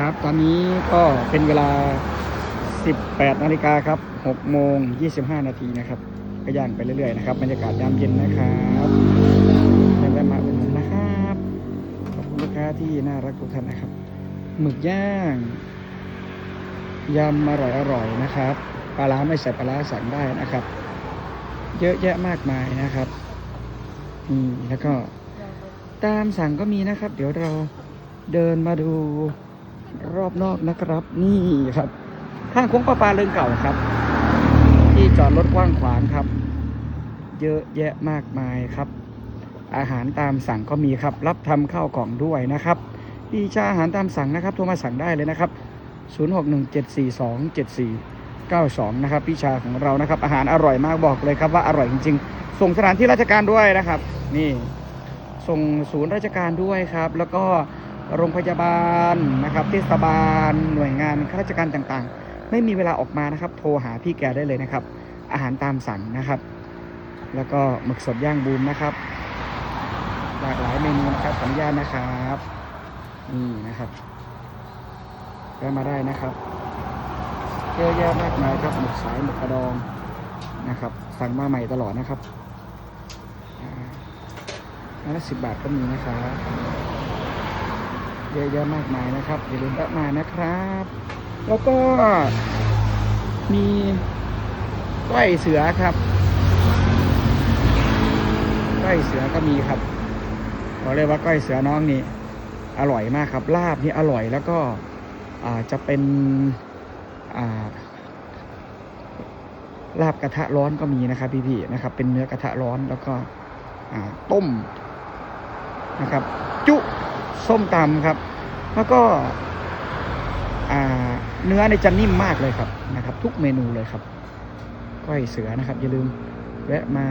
ครับ ตอนนี้ก็เป็นเวลา 18นาฬิกาครับ6โมง 25 นาทีนะครับ ก็ย่างไปเรื่อยๆนะครับบรรยากาศยามเย็นนะครับแวะมาเป็นผมนะครับขอบคุณลูกค้าที่น่ารักทุกท่านนะครับหมึกย่างยำอร่อยๆนะครับปลาร้าไม่ใส่ปลาร้าสั่งได้นะครับ เยอะแยะมากมายนะครับนี่แล้วก็ตามสั่งก็มีนะครับ เดี๋ยวเราเดินมาดู รอบนอกนะครับ นี่ครับข้างโค้งประปาเรืองเก่าครับ ที่จอดรถกว้างขวางครับ เยอะแยะมากมายครับ อาหารตามสั่งก็มีครับ รับทำข้าวกล่องด้วยนะครับปีชาอาหารตามสั่งนะครับโทรมาสั่งได้เลยนะครับ 0617427492 นะครับพี่ชาของเรานะครับ อาหารอร่อยมากบอกเลยครับว่าอร่อยจริงๆ ส่งสถานที่ราชการด้วยนะครับ นี่ส่งศูนย์ราชการด้วยครับ แล้วก็ โรงพยาบาลนะครับเทศบาล หน่วยงานข้าราชการต่างๆ ไม่มีเวลาออกมานะครับ โทรหาพี่แกได้เลยนะครับ อาหารตามสั่งนะครับ แล้วก็หมึกสดย่างบูมนะครับ หลากหลายเมนูนะครับขออนุญาตนะครับนี่นะครับแวะมาได้นะครับเยอะแยะมากมายครับหมึกสายหมึกกระดองนะครับ สั่งมาใหม่ตลอดนะครับอ่นสิบบาทก็มีนะครับ เยอะแยะมากมายนะครับอย่าลืมแวะมานะครับ แล้วก็มีก้อยเสือครับก้อยเสือก็มีครับบอกเลยว่าก้อยเสือน้องนี่อร่อยมากครับ ลาบนี่อร่อยแล้วก็จะเป็นาลาบกระทะร้อนก็มีนะครับพี่ๆนะครับ เป็นเนื้อกระทะร้อนแล้วก็ต้มนะครับ จุส้มตำครับ แล้วก็เนื้อในจะนิ่มมากเลยครับนะครับ ทุกเมนูเลยครับก้อยเสือนะครับ อย่าลืมแวะมา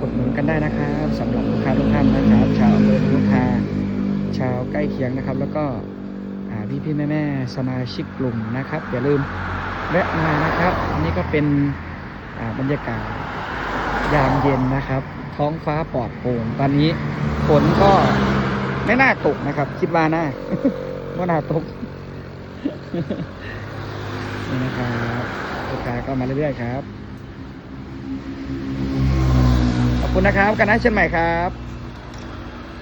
อุดหนุนกันได้นะครับสำหรับลูกค้าทุกท่านนะครับ ชาวอำเภอลูกค้าชาวใกล้เคียงนะครับ แล้วก็พี่พี่แม่แม่สมาชิกกลุ่มนะครับ อย่าลืมแวะมานะครับ อันนี้ก็เป็นบรรยากาศยามเย็นนะครับ ท้องฟ้าปลอดโปร่งตอนนี้ฝนก็ไม่น่าตกนะครับ คิดว่าน่าว่น่าตกนี่นะครับลูกค้าก็มาเรื่อยๆครับขอบคุณนะครับกันนะเช่นใหม่ครับ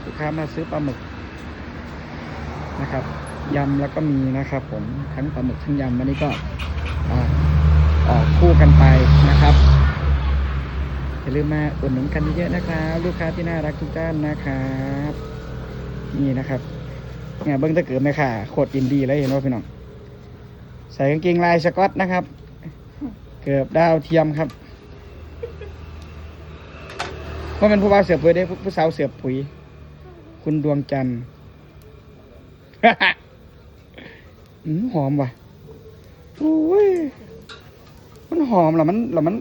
ลูกค้ามาซื้อปลาหมึกนะครับยำแล้วก็มีนะครับผมทั้งปลาหมึกทั้งยำวันนี้ก็ออกคู่กันไปนะครับ อย่าลืมมาอุดหนุนกันเยอะๆนะครับ ลูกค้าที่น่ารักทุกท่านนะครับ นี่นะครับเนี่ยเบิ้งตะเกิดไหมค่ะโคตรอินดี้เลยเห็นว่าพี่น้องใส่กางเกงลายสกอตนะครับ เกือบดาวเทียมครับว่าเป็นผู้บ่าวเสือปุ๋ยได้ผู้สาวเสือปุ๋ย คุณดวงจันทร์หอมว่ะโอ้ยมันหอมแล้วมันแล้วมัน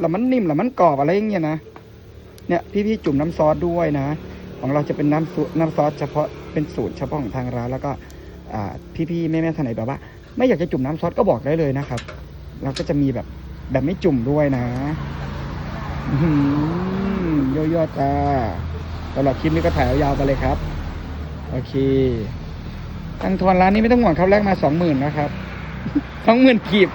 แล้วมันนิ่มแล้วมันกรอบอะไรอย่างเงี้ยนะเนี่ยพี่ๆจุ่มน้ำซอสด้วยนะ ของเราจะเป็นน้ำซุน้ำซอสเฉพาะเป็นสูตรเฉพาะของทางร้านแล้วก็อ่พี่ๆแม่ๆท่านไหนแบบว่า ไม่อยากจะจุ่มน้ำซอสก็บอกได้เลยนะครับเราก็จะมีแบบแบบไม่จุ่มด้วยนะอื้อยอๆจ้าสำหรับคลิปนี้ก็ถ่ายยาวไปเลยครับ โอเคตังทอนร้านนี้ไม่ต้องห่วงครับแรกมาสองหมื่นนะครับสองหมื่นกีบ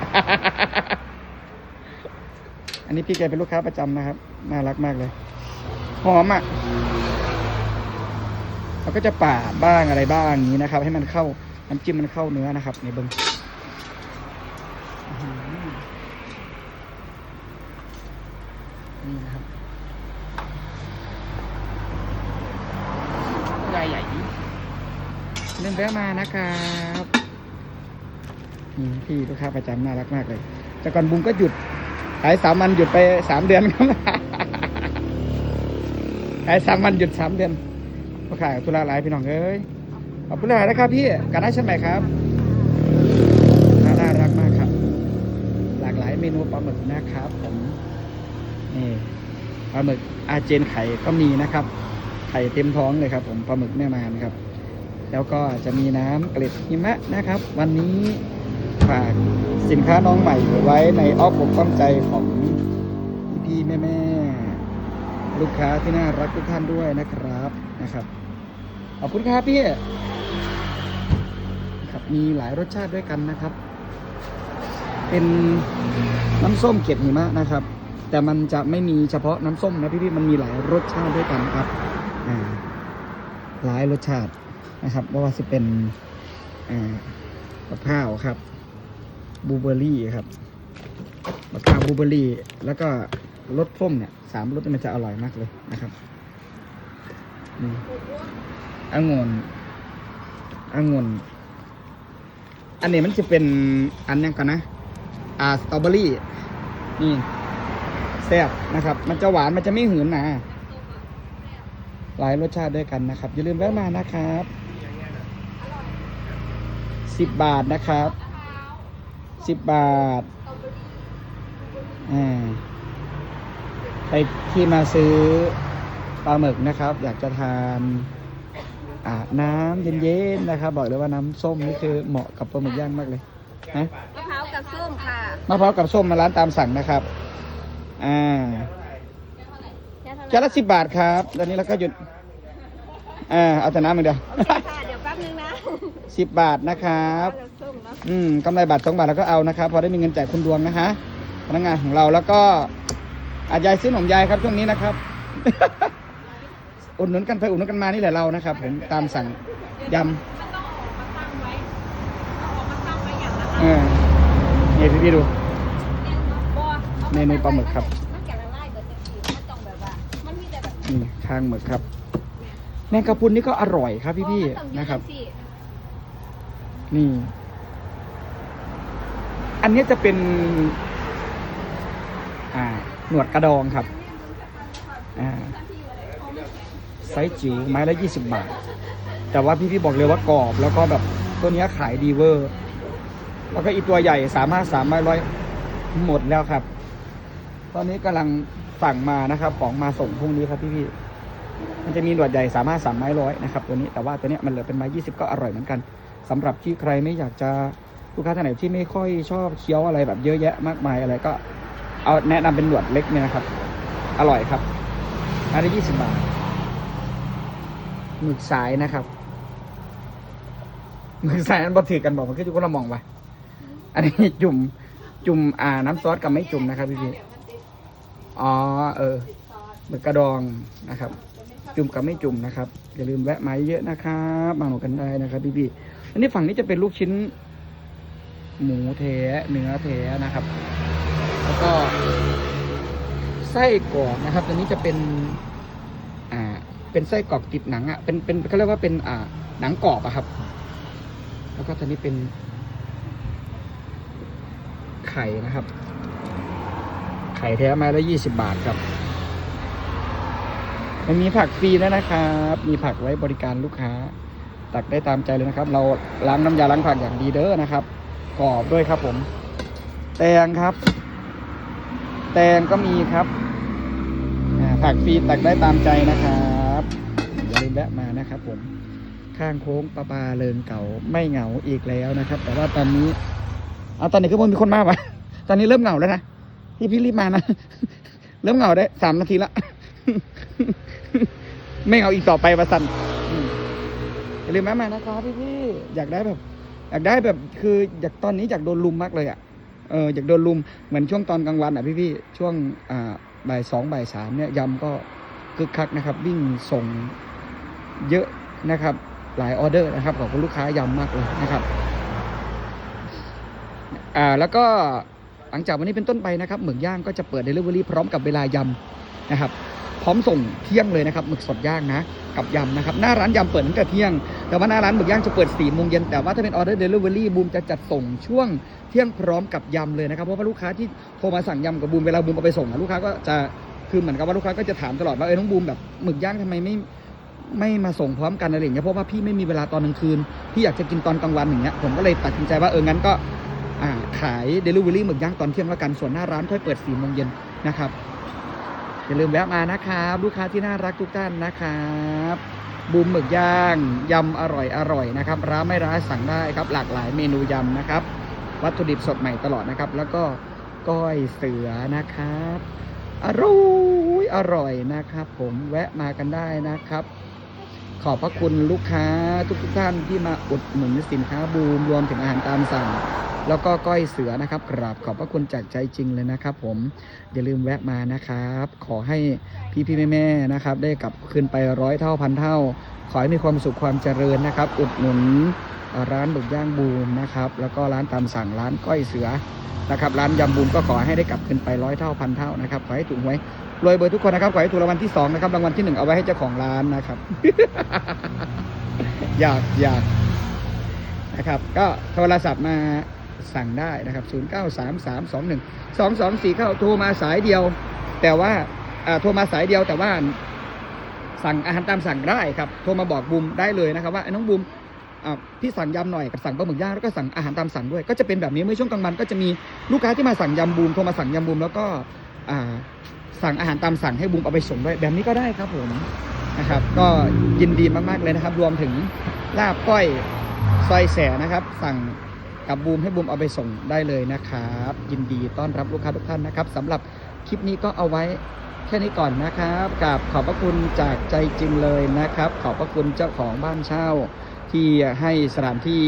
อันนี้พี่แกเป็นลูกค้าประจำนะครับ น่ารักมากเลย หอมอะเราก็จะป่าบ้างอะไรบ้างอย่างนี้นะครับ ให้มันเข้าน้ำจิ้มมันเข้าเนื้อนะครับนี่เบิ้งอื้อหือนี่นะครับรายใหญ่เริ่มแวะมานะครับนี่พี่ลูกค้าประจำน่ารักมากเลย แต่ก่อนบุ้งก็หยุด ขายสามวันหยุดไปสามเดือนครับขายสามวันหยุดสามเดือนก็ขายตุลาหลายพี่น้องเอ้ยขอบคุณหลายนะครับพี่กันได้ใช่ไหมครับน่ารักมากครับ หลากหลายเมนูปลาหมึกนะครับผมนี่ปลาหมึกอาเจนไข่ก็มีนะครับ ไข่เต็มท้องเลยครับ ผมปลาหมึกแม่มานครับ แล้วก็จะมีน้ำเกล็ดหิมะนะครับ วันนี้ ฝากสินค้าน้องใหม่ไว้ในอ้อมอกอ้อมใจของพี่ๆแม่ๆลูกค้าที่น่ารักทุกท่านด้วยนะครับนะครับขอบคุณครับพี่ครับมีหลายรสชาติด้วยกันนะครับ เป็นน้ำส้มเกล็ดหิมะนะครับ แต่มันจะไม่มีเฉพาะน้ำส้มนะพี่ๆมันมีหลายรสชาติด้วยกันครับหลายรสชาตินะครับไม่ว่าจะเป็นอ่ามะพร้าวครับ บูเบอรี่ครับมะพร้าวบลูเบอรี่ แล้วก็รสส้มเนี่ยสามรสนี่มันจะอร่อยมากเลยนะครับอืมองุ่นองุ่นอันนี้มันจะเป็นอันยังก่อนนะ อ่าสตรอเบอรี่นี่แซ่บนะครับ มันจะหวานมันจะไม่หืนนาหลายรสชาติด้วยกันนะครับ อย่าลืมแวะมานะครับสิบบาทนะครับ สิบบาท อ่า ไปที่มาซื้อปลาหมึกนะครับ อยากจะทานอาบน้ำเย็นๆนะครับ บอกเลยว่าน้ำส้มนี่คือเหมาะกับปลาหมึกย่างมากเลยนะมะพร้าวกับส้มค่ะมะพร้าวกับส้มมาร้านตามสั่งนะครับ อ่าจานละสิบบาทครับตอนนี้เราก็หยุดอ่าเอาแต่น้ำมือเดียว โอเคค่ะเดี๋ยวแป๊บนึงนะสิบบาทนะครับมะพาวกับส้มเนาะอืมกำไรบาทสองบาทเราก็เอานะครับพอได้มีเงินจ่ายคุณดวงนะคะพนักงานของเราแล้วก็อาจยายซื้อขนมยายครับช่วงนี้นะครับ อุดหนุนกันไปอุดหนุนกันมานี่แหละเรานะครับ ผมตามสั่งยมันต้องออกมาตั้งไว้ต้องออกมาตั้งไว้อย่างละำเออนี่พี่พี่ๆดูบัวอาเมนูปลาหมึกครับ มันแกะละลายเบิดจังซี่มันต้องแบบว่า มันมีแต่แบบ นี่ข้างหมึกครับ แมงกะพรุนนี่ก็อร่อยครับพี่พี่อ๋อมัต้องๆนะครับจังซี่นี่ อันนี้จะเป็น อ่า หนวดกระดองครับ อ่าไซส์จิ๋วไม้ละยี่สิบบาท แต่ว่าพี่พี่ๆบอกเลยว่ากรอบ แล้วก็แบบตัวเนี้ยขายดีเวอร์ แล้วก็อีกตัวใหญ่สามารถสามไม้ร้อยหมดแล้วครับ ตอนนี้กำลังสั่งมานะครับ ของมาส่งพรุ่งนี้ครับพี่พี่ๆ มันจะมีหนวดใหญ่สามารถสามไม้ร้อยนะครับตัวนี้แต่ว่าตัวนี้มันเหลือเป็นไม้ยี่สิบก็อร่อยเหมือนกันสำหรับที่ใครไม่อยากจะลูกค้าท่านไหนที่ไม่ค่อยชอบเคี้ยวอะไรแบบเยอะแยะมากมายอะไรก็เอาแนะนำเป็นหนวดเล็กเนี่ยนะครับ อร่อยครับอันละยี่สิบบาทหมึกสายนะครับหมึกสายนั้นบอถือกันบอกมันคือจุกละมองไปอันนี้จุ่มจุ่มอ่าน้ำซอสกับไม่จุ่มนะครับพี่พี่อ๋อเออ หมึกกระดองนะครับ จุ่มกับไม่จุ่มนะครับ อย่าลืมแวะมาเยอะนะครับ มาหนูกันได้นะครับพี่พี่อันนี้ฝั่งนี้จะเป็นลูกชิ้น หมูแท้เนื้อแท้นะครับ แล้วก็ไส้กรอกนะครับตัวนี้จะเป็น อ่า เป็นไส้กรอกติดหนังอะ เป็น เป็นเขาเรียกว่าเป็น อ่า หนังกรอบอะครับ แล้วก็ตัวนี้เป็น ไข่นะครับ ไข่แท้ไม้ละยี่สิบาทครับ มันมีผักฟรีแล้วนะครับ มีผักไว้บริการลูกค้า ตักได้ตามใจเลยนะครับ เราล้างน้ำยาล้างผักอย่างดีเด้อนะครับกรอบด้วยครับผม แตงครับ แตงก็มีครับผักฟรีตักได้ตามใจนะครับอย่าลืมแวะมานะครับผมข้างโค้งปลาปลาเลินเก่าไม่เหงาอีกแล้วนะครับ แต่ว่าตอนนี้เอาตอนนี้คือมันมีคนมากวะตอนนี้เริ่มเหงาแล้วนะพี่พี่รีบมานะ เริ่มเหงาได้สามนาทีละ ไม่เหงาอีกต่อไปประสันอย่าลืมแวะมานะครับพี่พี่ๆอยากได้แบบ อยากได้แบบคืออยากตอนนี้อยากโดนลุมมากเลยอะเอออยากโดนลุมเหมือนช่วงตอนกลางวันอะพี่พี่ๆช่วงอ่าบ่ายสองบ่ายสามเนี่ยยำก็คึกคักนะครับ วิ่งส่งเยอะนะครับ หลายออเดอร์นะครับ ขอบคุณลูกค้ายำมากเลยนะครับอ่าแล้วก็หลังจากวันนี้เป็นต้นไปนะครับหมึกย่างก็จะเปิด Delivery พร้อมกับเวลายำนะครับ พร้อมส่งเที่ยงเลยนะครับหมึกสดย่างนะ กับยำนะครับ หน้าร้านยำเปิดตั้งแต่เที่ยง แต่ว่าหน้าร้านหมึกย่างจะเปิด4ี่โมงเย็นแต่ว่าถ้าเป็นออเดอร์เดลิเวอรี่บูมจะจัดส่งช่วงเที่ยงพร้อมกับยำเลยนะครับเพราะว่าลูกค้าที่โทรมาสั่งยำกับบูมเวลาบูมเอาไปส่งอะลูกค้าก็จะคือเหมือนกับว่าลูกค้าก็จะถามตลอดว่าเออน้องบูมแบบหมึกย่างทำไมไม่ไม่มาส่งพร้อมกันอะไรอย่างเงี้ยเพราะว่าพี่ไม่มีเวลาตอนกลางคืนพี่อยากจะกินตอนกลางวันอย่างเงี้ยผมก็เลยตัดสินใจว่าเอองั้นก็ขายเดลิเวอรี่หมึกย่างตอนเที่ยงแล้วกันส่วนหน้าร้านค่อยเปิด4ี่โมงเย็นนะครับ อย่าลืมแวะมานะครับ ลูกค้าที่น่ารักทุกท่านนะครับบูมหมึกย่างยำอร่อยอร่อยนะครับ ร้านไม่ร้านสั่งได้ครับ หลากหลายเมนูยำนะครับ วัตถุดิบสดใหม่ตลอดนะครับ แล้วก็ก้อยเสือนะครับ อร่อยอร่อยนะครับ ผมแวะมากันได้นะครับ ขอบพระคุณลูกค้าทุกทุกๆท่านที่มาอุดหนุนสินค้าบูมรวมถึงอาหารตามสั่ง แล้วก็ก้อยเสือนะครับกราบขอบพระคุณจากใจจริงเลยนะครับ ผมอย่าลืมแวะมานะครับ ขอให้พี่พี่แม่แม่นะครับ ได้กลับคืนไปร้อยเท่าพันเท่า ขอให้มีความสุขความเจริญนะครับ อุดหนุน ร้านบึกย่างบูมนะครับ แล้วก็ร้านตามสั่งร้านก้อยเสือนะครับร้านยำบูมก็ขอให้ได้กลับคืนไปร้อยเท่าพันเท่านะครับขอให้ถูกหวยรวยเบอร์ทุกคนนะครับขอให้ถูกรางวัลที่สองนะครับรางวัลที่หนึ่งเอาไว้ให้เจ้าของร้านนะครับ อยากอยากนะครับ ก็โทรศัพท์มาสั่งได้นะครับ 0 9 3 3 2 1 2 2 4เข้าโทรมาสายเดียว แต่ว่าอ่าโทรมาสายเดียวแต่ว่าสั่งอาหารตามสั่งได้ครับ โทรมาบอกบูมได้เลยนะครับ ว่าน้องบูม พี่สั่งยำหน่อยกับสั่งปลาหมึกย่างแล้วก็สั่งอาหารตามสั่งด้วย ก็จะเป็นแบบนี้เมื่อช่วงกลางวันก็จะมีลูกค้าที่มาสั่งยำบูมโทรมาสั่งยำบูมแล้วก็สั่งอาหารตามสั่งให้บูมเอาไปส่งด้วยแบบนี้ก็ได้ครับผมนะครับ ก็ยินดีมากๆเลยนะครับ รวมถึงลาบก้อยซอยแสนะครับ สั่งกับบูมให้บูมเอาไปส่งได้เลยนะครับ ยินดีต้อนรับลูกค้าทุกท่านนะครับสำหรับคลิปนี้ก็เอาไว้แค่นี้ก่อนนะครับกับขอบพระคุณจากใจจริงเลยนะครับ ขอบพระคุณเจ้าของบ้านเช่า ที่ให้สถานที่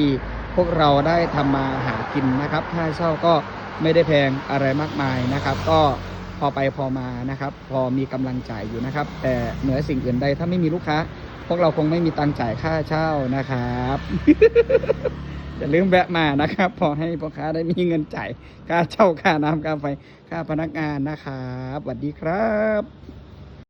พวกเราได้ทำมาหากินนะครับ ค่าเช่าก็ไม่ได้แพงอะไรมากมายนะครับ ก็พอไปพอมานะครับ พอมีกำลังจ่ายอยู่นะครับ แต่เหนือสิ่งอื่นใดถ้าไม่มีลูกค้า พวกเราคงไม่มีตังค์จ่ายค่าเช่านะครับอย่าลืมแวะมานะครับ พอให้พ่อค้าได้มีเงินจ่ายค่าเช่าค่าน้ำค่าไฟค่าพนักงานนะครับสวัสดีครับ